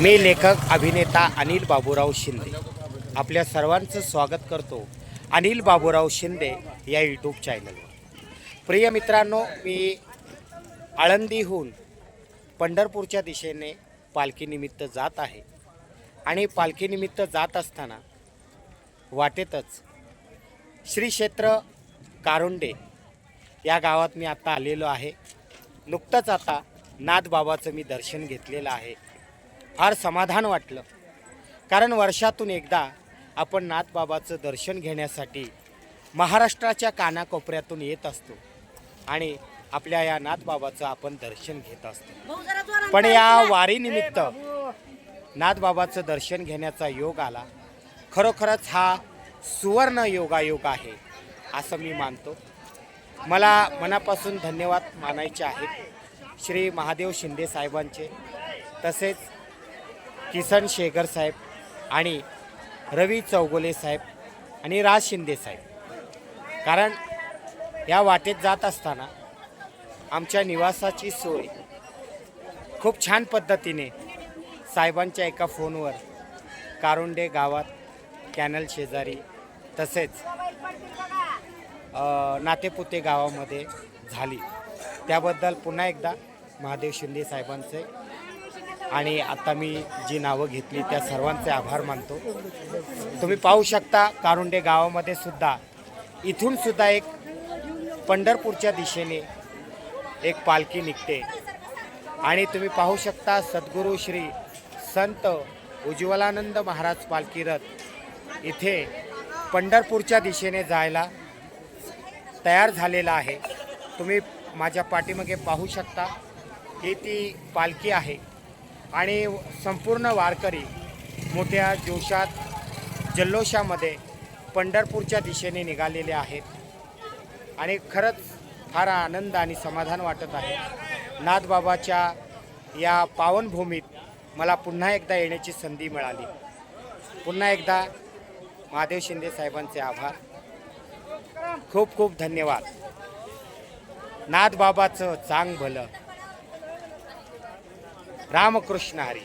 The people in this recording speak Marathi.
मी लेखक अभिनेता अनिल बाबूराव शिंदे. आपल्या सर्वांचं स्वागत करतो अनिल बाबूराव शिंदे या यूट्यूब चॅनलवर प्रिय मित्रांनो मी आळंदीहून पंढरपूरच्या दिशेने पालखीनिमित्त जात आहे. आणि पालखीनिमित्त जात असताना वाटेतच श्री क्षेत्र कारुंडे या गावात मी आत्ता आलेलो आहे. नुकतंच आता नाथबाबाचं मी दर्शन घेतलेलं आहे. फार समाधान वाटलं. कारण वर्षातून एकदा आपण नाथबाबाचं दर्शन घेण्यासाठी महाराष्ट्राच्या कानाकोपऱ्यातून येत असतो आणि आपल्या या नाथबाबाचं आपण दर्शन घेत असतो. पण या वारीनिमित्त नाथबाबाचं दर्शन घेण्याचा योग आला. खरोखरच हा सुवर्ण योगायोग आहे असं मी मानतो. मला मनापासून धन्यवाद मानायचे आहेत श्री महादेव शिंदे साहेबांचे. तसेच किसन शेगर साहेब आणि रवी चौगुले साहेब आणि राज शिंदे साहेब. कारण या वाटेत जात असताना आमच्या निवासाची सोय खूप छान पद्धतीने साहेबांच्या एका फोनवर कारुंडे गावात कॅनल शेजारी तसेच नातेपुते गावामध्ये झाली. त्याबद्दल पुन्हा एकदा महादेव शिंदे साहेबांचे आणि आता मी जी नावं घेतली त्या सर्वांचे आभार मानतो. तुम्ही पाहू शकता कारुंडे गावामध्ये सुद्धा इथून सुद्धा एक पंढरपूरच्या दिशेने एक पालखी निघते. आणि तुम्ही पाहू शकता सद्गुरू श्री संत उज्ज्वलानंद महाराज पालखी रथ इथे पंढरपूरच्या दिशेने जायला तयार झालेला आहे. तुम्ही माझ्या पाठीमागे पाहू शकता ही ती पालखी आहे. आणि संपूर्ण वारकरी मोठ्या जोशात जल्लोषामध्ये पंढरपूरच्या दिशेने निघालेले आहेत. आणि खरंच फार आनंद आणि समाधान वाटत आहे. नाथबाबाच्या या पावनभूमीत मला पुन्हा एकदा येण्याची संधी मिळाली. पुन्हा एकदा महादेव शिंदे साहेबांचे आभार. खूप खूप धन्यवाद. नाथबाबाचं चांग भलं ರಾಮಕೃಷ್ಣ ಹರಿ